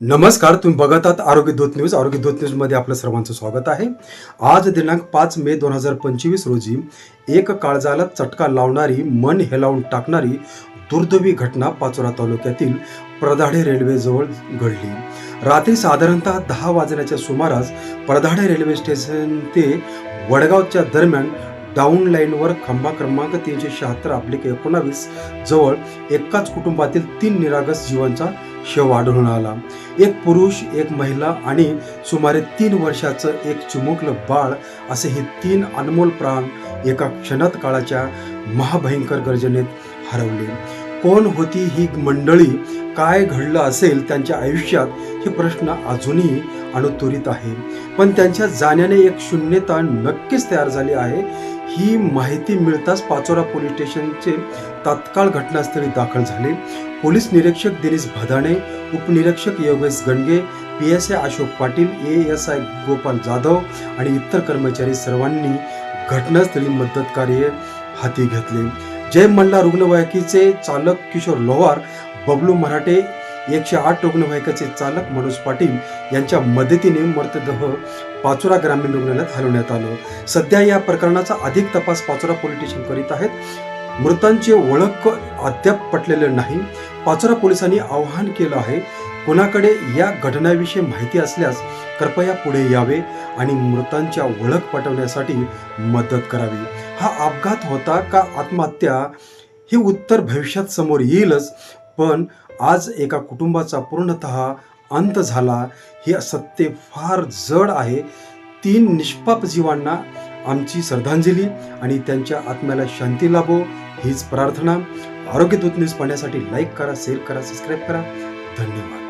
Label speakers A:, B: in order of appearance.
A: नमस्कार तुम्ही बघत आहात आरोग्य दूत न्यूज. आरोग्य दूत न्यूजमध्ये आपलं सर्वांचं स्वागत आहे. आज दिनांक पाच मे दोन हजार पंचवीस रोजी एक काळजाला चटका लावणारी मन हेलावून टाकणारी दुर्दैवी घटना पाचोरा तालुक्यातील प्रधाडे रेल्वेजवळ घडली. रात्री साधारणतः दहा वाजण्याच्या सुमारास प्रधाडे रेल्वे स्टेशन ते वडगावच्या दरम्यान डाऊन लाईनवर खंबा क्रमांक तीनशे शहात्तर आपले एकोणावीस जवळ एकाच कुटुंबातील तीन निरागस जीवांचा शव आढळून आला. एक पुरुष एक महिला आणि सुमारे तीन वर्षाचं एक चिमुकलं बाळ असे हे तीन अनमोल प्राण एका क्षणात काळाच्या महाभयंकर गर्जनेत हरवले. कोण होती ही मंडळी काय घडलं असेल त्यांच्या आयुष्यात हे प्रश्न अजूनही अनुत्तरित आहे. पण त्यांच्या जाण्याने एक शून्यता नक्कीच तयार झाली आहे. ही माहिती मिळताच पाचोरा पोलीस स्टेशनचे तात्काळ घटनास्थळी दाखल झाले. पोलीस निरीक्षक दिनेश भदाणे उपनिरीक्षक Yogesh Ganage P S I Ashok Patil A S I Gopal Jadhav आणि इतर कर्मचारी सर्वांनी घटनास्थळी मदत कार्य हाती घेतले. जय मल्ला रुग्णवाहिकेचे चालक किशोर लोहार बबलू मराठे एकशे आठ रुग्णवाहिकेचे चालक मनोज पाटील यांच्या मदतीने मृतदेह पाचोरा ग्रामीण रुग्णालयात हलवण्यात आलं. सध्या या प्रकरणाचा अधिक तपास पाचोरा पोलीस स्टेशन करीत आहेत. मृतांची ओळख अद्याप पटलेले नाही. पाचोरा पोलिसांनी आवाहन केलं आहे कोणाकडे या घटनेविषयी माहिती असल्यास कृपया पुढे यावे आणि मृतांच्या ओळख पटवण्यासाठी मदत करावी. हा अपघात होता का आत्महत्या? हे उत्तर भविष्यात समोर येईलच पण आज एका कुटुंबाचा पूर्णतः अंत झाला. हे सत्य फार जड आहे. तीन निष्पाप जीवांना आमची श्रद्धांजली आणि त्यांच्या आत्म्याला शांती लाभो हीच प्रार्थना. आरोग्यदूत न्यूज पाहण्यासाठी लाईक करा शेअर करा सबस्क्राईब करा. धन्यवाद.